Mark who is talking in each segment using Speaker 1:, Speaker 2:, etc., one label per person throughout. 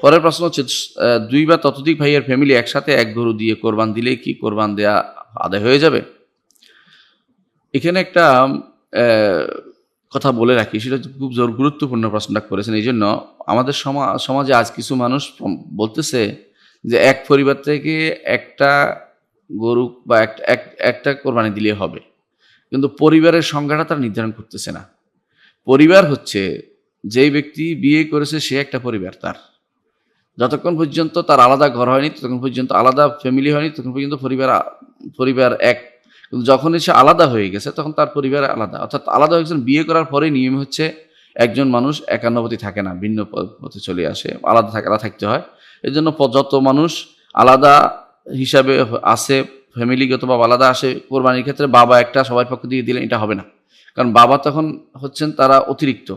Speaker 1: পরের প্রশ্ন হচ্ছে দুই বা ততোধিক ভাইয়ের ফ্যামিলি একসাথে এক গরু দিয়ে কোরবান দিলে কি কোরবান দেয়া আদায় হয়ে যাবে? এখানে একটা কথা বলে রাখি, সেটা খুব জোর গুরুত্বপূর্ণ প্রশ্নটা করেছেন, এই জন্য আমাদের সমা- সমাজে আজ কিছু মানুষ বলতেছে যে এক পরিবার থেকে একটা গরু বা একটা এক- একটা কোরবানি দিলে হবে। কিন্তু পরিবারের সংখ্যাটা তারা নির্ধারণ করতেছে না। পরিবার হচ্ছে, যেই ব্যক্তি বিয়ে করেছে সে একটা পরিবার তার। যতক্ষণ পর্যন্ত তার আলাদা ঘর হয়নি, ততক্ষণ পর্যন্ত আলাদা ফ্যামিলি হয়নি, ততক্ষণ পর্যন্ত পরিবার পরিবার এক। যখনই সে আলাদা হয়ে গেছে, তখন তার পরিবার আলাদা। অর্থাৎ আলাদা হয়ে গেছেন, বিয়ে করার পরে নিয়ম হচ্ছে একজন মানুষ একান্নবতী থাকে না, ভিন্ন পথে চলে আসে, আলাদা থাকে আলাদা থাকতে হয়। এই জন্য যত মানুষ আলাদা হিসাবে আসে ফ্যামিলিগত বা আলাদা আসে, কোরবানির ক্ষেত্রে বাবা একটা সবার পক্ষ দিয়ে দিলেন এটা হবে না। কারণ বাবা তখন হচ্ছেন তারা অতিরিক্ত।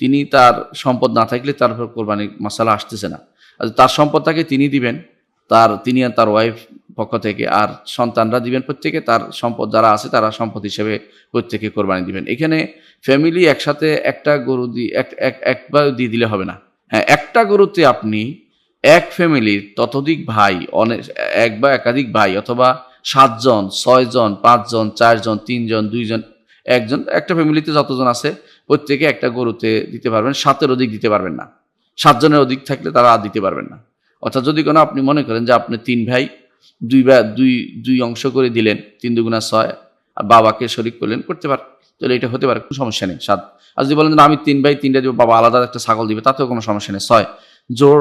Speaker 1: তিনি তার সম্পদ না থাকলে তারপর কোরবানির মশালা আসতেছে না। তার সম্পদ তাকে তিনি দিবেন, তার, তিনি আর তার ওয়াইফ পক্ষ থেকে, আর সন্তানরা দিবেন প্রত্যেকে, তার সম্পদ যারা আছে তারা সম্পদ হিসেবে প্রত্যেকে কোরবানি দিবেন। এখানে ফ্যামিলি একসাথে একটা গরু দিয়ে এক একবার দিয়ে দিলে হবে না। হ্যাঁ একটা গরুতে আপনি এক ফ্যামিলির ততোধিক ভাই অনেক এক বা একাধিক ভাই অথবা সাতজন, ছয়জন, পাঁচজন, চারজন, তিনজন, দুইজন, একজন, একটা ফ্যামিলিতে যতজন আছে, প্রত্যেকে একটা গরুতে দিতে পারবেন, সাতের অধিক দিতে পারবেন না। সাতজনের অধিক থাকলে তারা দিতে পারবেন না। অর্থাৎ যদি কোনো আপনি মনে করেন যে আপনি তিন ভাই, দুই বা, দুই দুই অংশ করে দিলেন, তিন দুগুণা ছয়, আর বাবাকে শরিক করলেন, করতে পার, তাহলে এটা হতে পারে, কোনো সমস্যা নেই, সাত। আর যদি বলেন যে আমি তিন ভাই, তিনটা দিব, বাবা আলাদা একটা ছাগল দিবে, তাতেও কোনো সমস্যা নেই, ছয়। জোর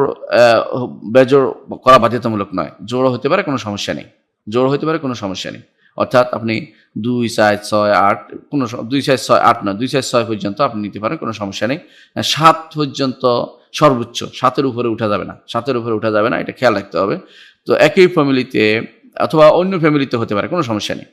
Speaker 1: বেজোর করা বাধ্যতামূলক নয়, জোরও হতে পারে, কোনো সমস্যা নেই জোর হতে পারে, কোনো সমস্যা নেই। অর্থাৎ আপনি দুই চার ছয় আট, কোনো দুই চার ছয় আট নয়, দুই চার ছয় পর্যন্ত আপনি নিতে পারেন, কোনো সমস্যা নেই। সাত পর্যন্ত সর্বোচ্চ, সাতের উপরে উঠা যাবে না। সাতের উপরে উঠা যাবে না, এটা খেয়াল রাখতে হবে। তো একই ফ্যামিলিতে অথবা অন্য ফ্যামিলিতে হতে পারে, কোনো সমস্যা নেই।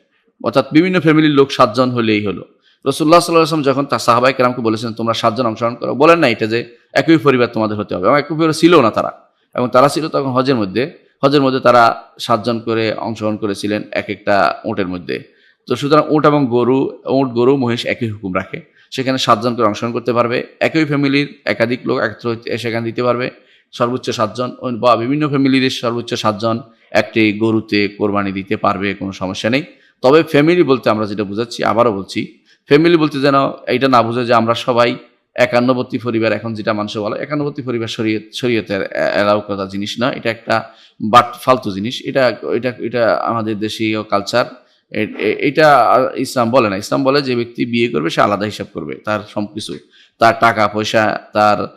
Speaker 1: অর্থাৎ বিভিন্ন ফ্যামিলির লোক সাতজন হলেই হলো। রসুল্লাহ সাল্লাহ যখন তার সাহাবাই কেরামকে বলেছেন, তোমরা সাতজন অংশগ্রহণ করো, বলেন না এটা যে একই পরিবার তোমাদের হতে হবে। এবং একই পরিবার ছিল না তারা। এবং তারা ছিল তখন হজের মধ্যে। হজের মধ্যে তারা সাতজন করে অংশগ্রহণ করেছিলেন এক একটা ওটের মধ্যে। তো সুতরাং ওট এবং গরু, ওট, গরু, মহিষ একই হুকুম রাখে। সেখানে সাতজন করে অংশগ্রহণ করতে পারবে। একই ফ্যামিলির একাধিক লোক একত্র সেখানে দিতে পারবে। সর্বোচ্চ সাতজন বা বিভিন্ন ফ্যামিলির সর্বোচ্চ সাতজন একটি গরুতে কোরবানি দিতে পারবে, কোনো সমস্যা নেই। তবে ফ্যামিলি বলতে আমরা যেটা বুঝাচ্ছি, আবারও বলছি ফ্যামিলি বলতে যেন এইটা না বুঝে যে আমরা সবাই একান্নবর্তী পরিবার, এখন যেটা মানুষ বলে, একান্নবর্তী পরিবার শরীয়ত শরীয়তের এলাউ করা জিনিস না। এটা একটা বাট, ফালতু জিনিস। এটা এটা এটা আমাদের দেশীয় কালচার এটা ইসলাম বলে না। ইসলাম বলে যে ব্যক্তি বিয়ে করবে, সে আলাদা হিসাব করবে। তার সব কিছু। তার টাকা পয়সা, তার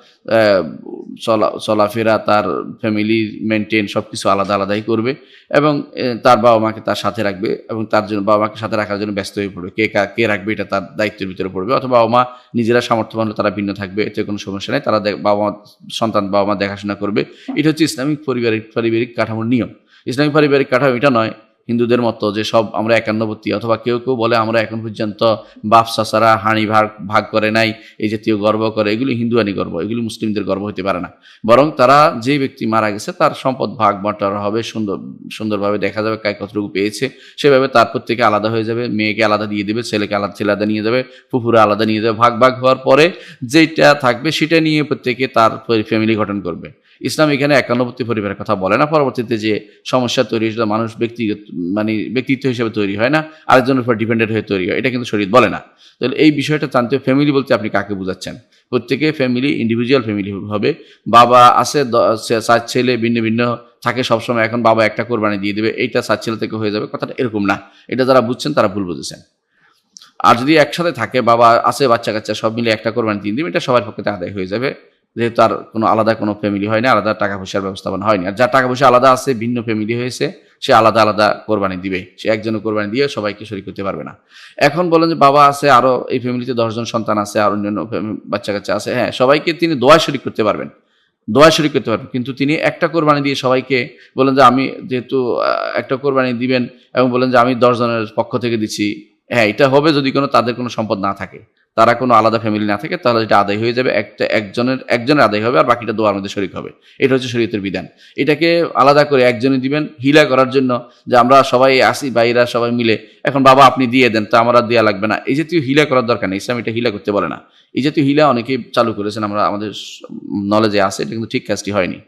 Speaker 1: চলা, চলাফেরা, তার ফ্যামিলি মেনটেন সব কিছু আলাদা আলাদাই করবে এবং তার বাবা মাকে তার সাথে রাখবে এবং তার জন্য বাবা মাকে সাথে রাখার জন্য ব্যস্ত হয়ে পড়বে। কে কা- রাখবে এটা তার দায়িত্বের ভিতরে পড়বে। অথবা বাবা মা নিজেরা সামর্থ্যবান তারা ভিন্ন থাকবে, এতে কোনো সমস্যা নেই। তারা বাবা মা, সন্তান বাবা মা দেখাশোনা করবে। এটা হচ্ছে ইসলামিক পরিবারিক, পারিবারিক কাঠামোর নিয়ম। ইসলামিক পারিবারিক কাঠামো এটা নয় হিন্দুদের মতো যে সব আমরা একান্নবর্তী, অথবা কেউ কেউ বলে আমরা এখন পর্যন্ত বাপ, চাচারা হাঁড়ি ভাগ ভাগ করে নাই, এই জাতীয় গর্ব করে, এগুলি হিন্দুয়ানি গর্ব, এগুলি মুসলিমদের গর্ব হতে পারে না। বরং তারা যে ব্যক্তি মারা গেছে, তার সম্পদ ভাগ বাঁটার হবে, সুন্দর, সুন্দরভাবে দেখা যাবে কায় কতটুকু পেয়েছে, সেভাবে তার প্রত্যেকে আলাদা হয়ে যাবে, মেয়েকে আলাদা দিয়ে দেবে, ছেলেকে আলাদা, ছেলে আলাদা নিয়ে যাবে, ফুফুরা আলাদা নিয়ে যাবে, ভাগ ভাগ হওয়ার পরে যেটা থাকবে, সেটা নিয়ে প্রত্যেকে তার ফ্যামিলি গঠন করবে। ইসলাম এখানে একান্নবর্তী পরিবারের কথা বলে না। পরবর্তীতে যে সমস্যা তৈরি হয়েছে মানুষ ব্যক্তিগত মানে ব্যক্তিত্ব হিসেবে তৈরি হয় না, আরেকজনের উপর ডিপেন্ডেন্ট হয়ে তৈরি হয়। এটা কিন্তু শরীর বলে না। তাহলে এই বিষয়টা জানতে ফ্যামিলি বলতে আপনি কাকে বোঝাচ্ছেন? প্রত্যেকে ফ্যামিলি ইন্ডিভিজুয়াল ফ্যামিলি হবে। বাবা আছে, দ- সে- চার ছেলে ভিন্ন ভিন্ন থাকে সবসময়, এখন বাবা একটা কোরবানি দিয়ে দেবে, এইটা চার ছেলে থেকে হয়ে যাবে, কথাটা এরকম না। এটা যারা বুঝছেন তারা ভুল বুঝেছেন। আর যদি একসাথে থাকে, বাবা আছে বাচ্চা কাচ্চা সব মিলে একটা কোরবানি দিয়ে দিবে, এটা সবার পক্ষে আদায় হয়ে যাবে। যেহেতু আর কোনো আলাদা কোনো ফ্যামিলি হয় না, আলাদা টাকা পয়সার ব্যবস্থাপনা হয়নি। আর যার টাকা পয়সা আলাদা আছে, ভিন্ন ফ্যামিলি হয়েছে, সে আলাদা আলাদা কোরবানি দিবে। সে একজনের কোরবানি দিয়ে সবাইকে শরীর করতে পারবে না। এখন বলেন যে বাবা আছে আরও এই ফ্যামিলিতে দশজন সন্তান আছে, আর অন্যান্য বাচ্চা কাচ্চা আছে হ্যাঁ সবাইকে তিনি দোয়া শরিক করতে পারবেন। দোয়া শরিক করতে পারবেন। কিন্তু তিনি একটা কোরবানি দিয়ে সবাইকে বলেন যে আমি যেহেতু একটা কোরবানি দিবেন এবং বলেন যে আমি দশজনের পক্ষ থেকে দিচ্ছি হ্যাঁ এটা হবে যদি কোনো, তাদের কোনো সম্পদ না থাকে। তারা কোনো আলাদা ফ্যামিলি না থাকে, তাহলে এটা আদায় হয়ে যাবে, একটা একজনের একজনের আদায় হবে আর বাকিটা দোয়ার মধ্যে শরিক হবে। এটা হচ্ছে শরীয়তের বিধান। এটাকে আলাদা করে একজনে দিবেন, হিলা করার জন্য যে আমরা সবাই আসি, বাইরা সবাই মিলে, এখন বাবা আপনি দিয়ে দেন, তো আমার দেওয়া লাগবে না। এই জাতীয় হিলা করার দরকার নেই, ইসলাম এটা হিলা করতে বলে না। এই জাতীয় হিলা অনেকেই চালু করেছেন, আমরা আমাদের নলেজে আছে, এটা কিন্তু ঠিক কাজটি হয়নি।